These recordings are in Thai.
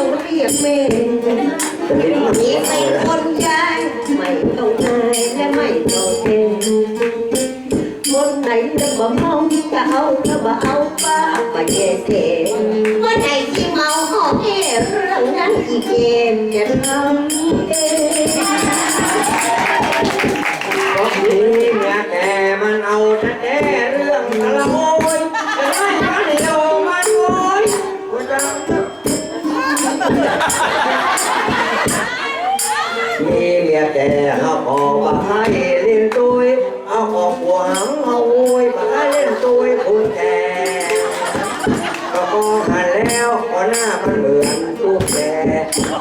ต้องเรียกแม่จะลิ้นมันมีไม่คนยายไม่ต้องอายและไม่ต้องเก่งคนไหนจะมาเมาจะเอาถ้ามาเอาป้าไปแย่เก่งคนไหนที่เมาหอบเอเรื่องนั้นอีกเกมจะทำเองเพราะนี่เมียแกมันเอาแต่เรื่องทะเละโวย แล้วก็หน้ามันเหมือนลูกแก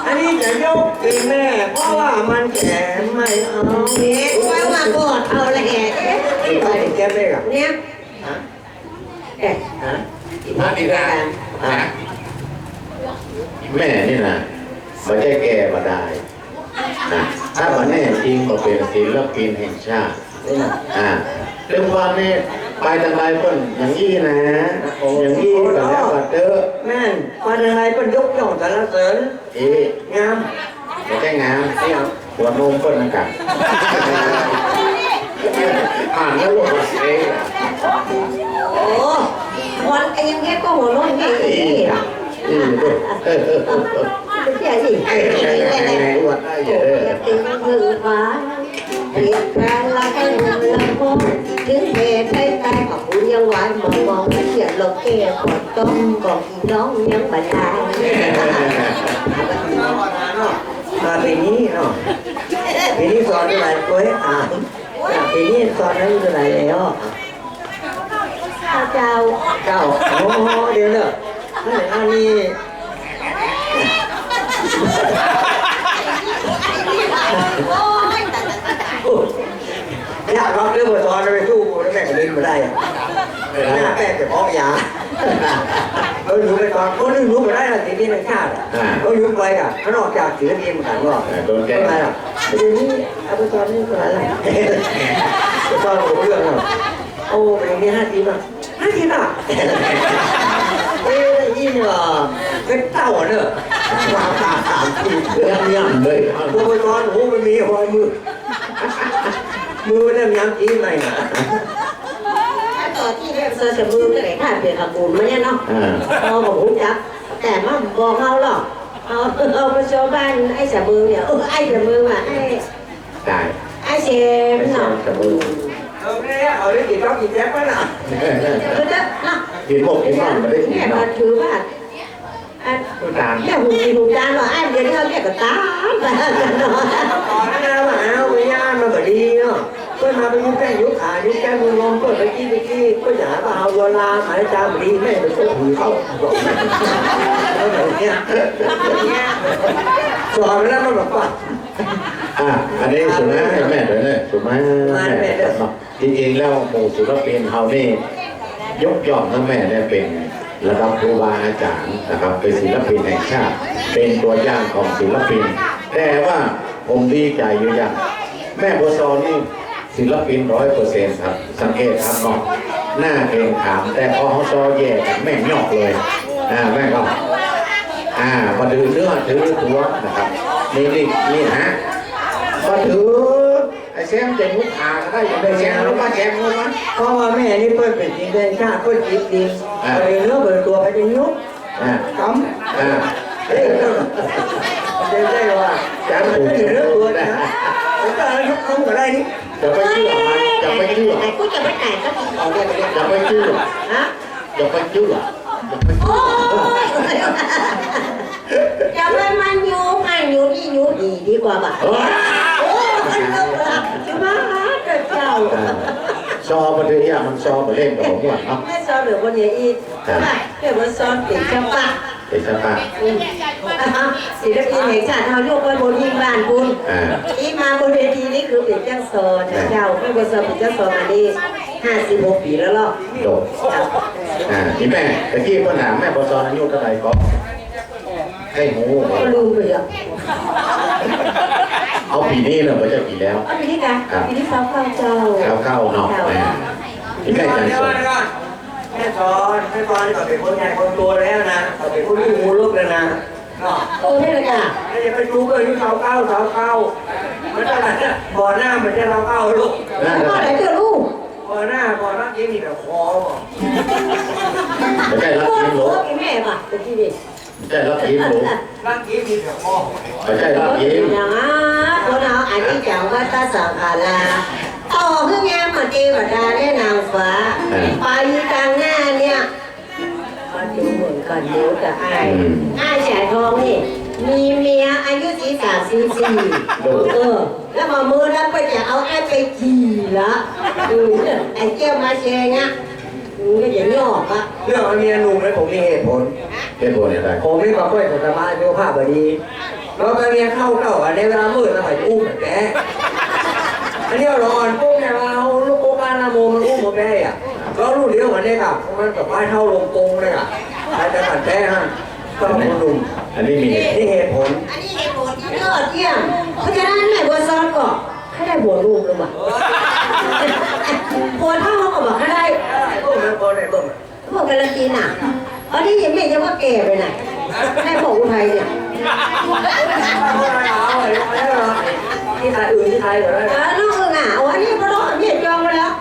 อันนี้จะยกกินแม่ เพราะว่ามันแก่ไม่เอาเอ๊ะไว้มากอดเอาละแหะที่ไปเก็บเลยกับเนี่ยเอ๊ะฮะมาดีนะอะแม่นี่นะม่ใช่แก่มาได้นะถ้าวันแน่จริงก็เป็นศิลปินแห่งชาติอ่าเรื่องความนี่ ไปทางไรเพิ่นอย่างนี้นะอย่างนี้ก็แล้วก็เด้อแม่นมาอะไรเป็นยกย่องสรรเสริญเอ๊ะงามไม่ใช่งามไม่เอาหัวนมเพิ่นนั่นกันอ่านแล้วว่าเอ๊ะโอ้วันไอ้ยังแค่ก็หัวเร้อนไงเอ๊ะอืมเด้อเออเออเออเออไม่ใช่สิเอ๊ะเอ๊ะเอ๊ะเอ๊ะ ขียนลงแก้ปวต้มบอกพี่น้องยังบันดาลมาปีนี้เนาะปีนี้สอนเท่าไหร่เว้ยอ่านปีนี้สอนนั้นเท่าไรแล้วเจ้าเก้าโอ้เดี๋ยวเนอะอันนี้ ยากรับเรื่องบทสอนไปสู้แล้วแม่ก็เล่นมาได้อะหน้าแป้งจะเพาะยาเราอยู่ไปก่อนคนนึงรู้มาได้ละทีนี้ในชาติเราอยู่ไปอะเขานอกจากศิลปินเหมือนกันก็โดนแกล้งทำไมล่ะเดี๋ยวนี้เอาไปสอนนี่อะไรล่ะไปสอนผมเรื่องอะโอ้เป็นอย่างนี้ห้าทีป่ะห้าทีป่ะเอ้ยยี่เนี่ยเป็นเต่าเนอะวางตาสามทีย่ำย่ำเลยตัวไปสอนโอ้มันมีหอยมือ มือเริ่มย้ำอีไหมอะต่อที่เรียกเซอร์สมือก็เลยถ้าเปลี่ยนขบุญมาเนี่ยเนาะอ่าเราบอกรู้จักแต่มาบอกเขาหรอกเอาเอาไปโชว์บ้านไอ้สะมือเนี่ยเออไอ้สะมือว่ะไอ้ได้ไอ้เชฟเนาะสมุนเอาเนี่ยเอาได้กี่รอบกี่แจ๊บแล้วน่ะก็จะเนาะกินหมกกินมันไม่ได้กินเนี่ยเนาะมาถือว่า อันตัวตามแม่หูกินหูจานว่าไอ้เดี๋ยวนี้เขาแก่กับตากันเนาะก่อนหน้ามาเอาไปย่านมาก็ดีเนาะก็มาไปยุ่งแก้ยุ่งขายุ่งแก้มือลมก็ไปกี้ไปกี้ก็อย่ามาเอาเวลาหายจามดีแม่ไปสู้หูเขาแล้วเนี่ยสอนแล้วมันแบบว่าอะอันนี้สุนัขให้แม่เลยเนี่สุนัขแม่เนาะจริงๆแล้วหมู่ศิลปินเฮานี่ยกย่องทั้งแม่เนี่ยเป็น ระดับครูบาอาจารย์นะครับเป็นศิลปินแห่งชาติ เป็นตัวอย่างของศิลปิน แต่ว่าผมดีใจอยู่อย่างแม่โบซอนี่ศิลปินร้อยเปอร์เซ็นต์ครับ สังเกตครับเนาะหน้าเกรงขาม แต่พอเขาซอแย่กันแม่งยอกเลยอ่าแม่ก็อ่ามาถือเนื้อถือตัวนะครับนี่นี่นี่ฮะมาถือ ไอ้แซมเจ็บมุกขาก็ได้อย่างได้แซมแล้วมาแซมงูมันเพราะว่าแม่นี่เปิ้ลเป็นจริงเป็นชาติเปิ้ลจีบจริงไปเนื้อเปิดตัวไปเป็นยุกคำเอ้ยเจ๊ได้ว่าจะมันไม่เรื่อตัวนะผมก็ยกคำก็ได้นี่จะไปชื่อมันจะไปชื่อไอ้กูจะไปไหนก็ติดออเลยจะไปชื่อฮะจะไปชื่อจะไปชื่อ อย อย่าไปมันอยู่มันอยู่นี่อยู่ดีดีกว่าบ่ะ เฮ้ย โอ้ยเราละจะมาหาแต่เจ้า อ่า ซอมาเทียมันซอมาเล่นกับผมว่าเนาะแม่ซ้อนหรือคนเดียวอีกเดี๋ยวมาซ้อนเป็นเจ้าป่ะเป็นสภาพศิลปินแห่งชาติเรายกไว้บนหิ้งบ้านคุณอ่า ที่มาบนเวทีนี่คือเป็นเจ้าโซนเจ้าไม่บนโซนเป็นเจ้าโซนมาดีห้าสิบหกปีแล้วหรอจบอ่าที่แม่ตะกี้ปัญหาแม่บอซอนอายุเท่าไหร่ก็ให้หูก็ลืมไปอะ เอาปีนี้เนอะไม่ใช่ปีแล้ว เอาปีนี้กันปีนี้ซ้อมเข้าเจ้าเข้าเข้าเนาะแม่ที่ใกล้จันทร์สนแม่สอนแม่สอนก็เป็นคนใหญ่คนโตแล้วนะก็เป็นคนที่มูลุกแล้วนะโอ้ไม่เลยจ้ะแล้วจะไปดูเลยที่เสาเก้าเสาเก้ามันเท่าไหร่เนี่ยบ่อหน้ามันจะเสาเก้าลูกน่าจะพ่อไหนเจอลูกบ่อหน้าบ่อหน้ากี้มีแต่คอบ่ไม่ใช่รักพ่อยิ้มหหัลูวกกินแม่ป่ะเป็นที่ดิไม่ใช่รักยิ้มหลูกร่างกี้มีแต่คอไม่ใช่รักยิ้มอย่างอะคน เอาอันนี้จังว่าตาสังขาราต่อขึ้นแง่มาตีกับดาได้นางฟ้าไปกลางหน้าเนี่ยมาดูเหมือนกันเดียวกับไอ้ไอ้แฉทองนี่มีเมียอายุสี่สามสี่สี่เออแล้วมามือแล้วก็จะเอาไอ้ไปขี่ละเออไอ้เจ้ามาเชงอะมันก็จะยอกอะเรื่องเมียหนุ่มเลยผมมีเหตุผลเหตุผลอะไรผมมีความค่อยสบายสุขภาพดีแล้วก็ เมียเข้าเก่าอันในเวลามืดแล้วไปอุ้มแกอันนี้เราอ่อนปุ๊บเนี่ยเราลูกโป่งบ้านนาโมมันอุ้มผมแม่อะแล้วลูกเดียวกันเนี่ยครับมันแบบว่าเท่าลงกงเลยอะใครจะขัดแท้ฮะก็คนหนุ่มอันนี้มีเหตุนี่เหตุผลอันนี้เหตุผลที่ยอดเยี่ยมเพราะฉะนั้นแม่บัวซ้อนก็ให้ได้บัวลูกเลยว่ะบัวเท่าเขาก็บอกให้ได้ต้มนะคนไหนต้มพวกการันตีหนักอันนี้ยังไม่จะว่าแก่ไปไหนแม่บอกอุทัยเนี่ย ที่ไทยอื่นที่ไทยเหรอเออน้องเอิงอะโอ้อันนี้ก็ร้องเนี่ยจองไปแล้ว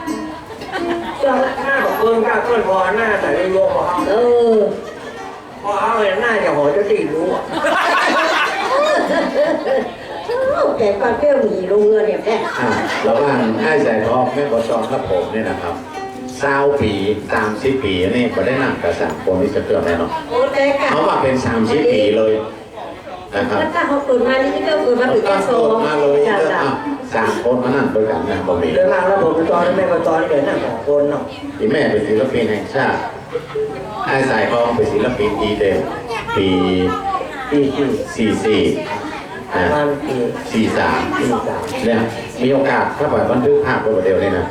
จองแล้วหน้าของเบิ้งก้าต้นพอหน้าแต่ไม่รวมพอเอาเอพอเอาเลยหน้าจะหอจะตีรู้อะแต่ก่อนเปรี้ยวหนีลงเงินเนี่ยแม่อ่าระหว่างไอ้สายทองแม่บอจอนกับผมเนี่ยนะครับเศร้าปีสามสิบปีนี่ก็ได้นั่งกับสามคนนี้จะเกิดแน่นอนโอ้แต่กันเขามาเป็นสามสิบปีเลย นะครับแล้วถ้าเขาเกิดมานี่ก็เกิดมาถึงก็แค่โซ่โตมาเลยก็อะสามคนมานั่งด้วยกันนะผมมีเดินมาแล้วผมไปตอนแม่ไปตอนเดินหน้าสองคนเนาะที่แม่เป็นศิลปินแห่งชาติไอ้สายทองเป็นศิลปินดีเด่นปีปีที่สี่สี่ประนะมาสี่สามปีสามเนี่ยมีโอกาสถ้าปล่อยบันทึกภาพไว้เดียวนี้นะ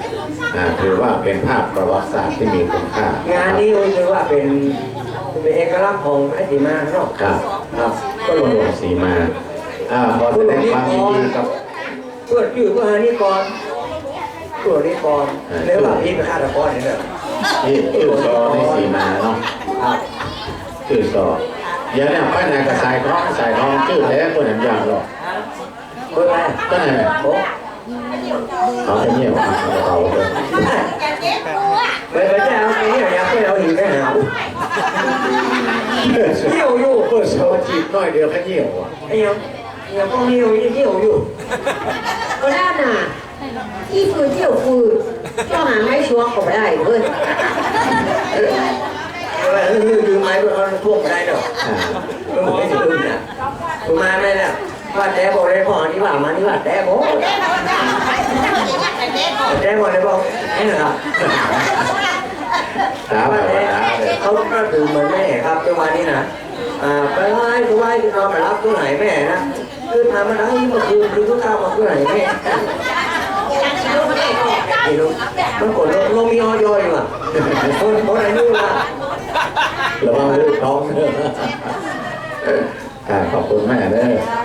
อ่าถือว่าเป็นภาพประวัติศาสตร์ที่มีคุณค่างานนี้ก็คือว่าเป็นเป็นเอกลักษณ์ของไอ้สีมาเนาะครับครับก็หลวงหลวงสีมาอ่าขอแสดงความยินดีกับเพื่อนชื่อเพื่อนนี่ก่อนตัวนี้ก่อนเรียกว่าพี่เป็นฆาตกรนี่แหละที่ชื่อซอในสีมาเนาะครับชื่อซอเดี๋ยวเนี่ยป้ายนายกับสายทองสายทองชื่อแท้คนหนึ่งอย่างหรอกเพื่อนอะไรก็ไหนโอ้เขาจะเงียบอะเขาเลยไปไปจะเอาไอ้เนี่ยอยากให้เราหิวได้หาว เที่ยวอยู่เพื่อสวัสดีน้อยเดียวแค่เงียบอะไอ้ยังยังพวกนี้อยู่เที่ยวอยู่ก็ได้น่ะที่ฟืนเที่ยวฟืนก็หาไม้ชัวร์ก็ไม่ได้เว้ยเออคือไม้ก็เอาท่วมได้เนาะอ่ามันไม่ถึงนะคุณมาไม่แล้วว่าแต่บอกเลยพอที่ว่ามาที่ว่าแต่บอกแต่บอกเลยบอกนี่นะครับ ตาว่าแบบแต่ว่าตาเลยเขาก็คือเหมือนแม่ครับจังหวะนี้นะอ่าไปไหว้ไปไหว้ที่เราไปรับตัวไหนแม่นะคือทำมาได้เมื่อคืนคือทุกข้าวมาตัวไหนแม่นี่ลูกมันกดลงลงมีออยอยู่ะคนคนอายุละระวังลูกท้องเด้ออ่าขอบคุณแม่เด้อ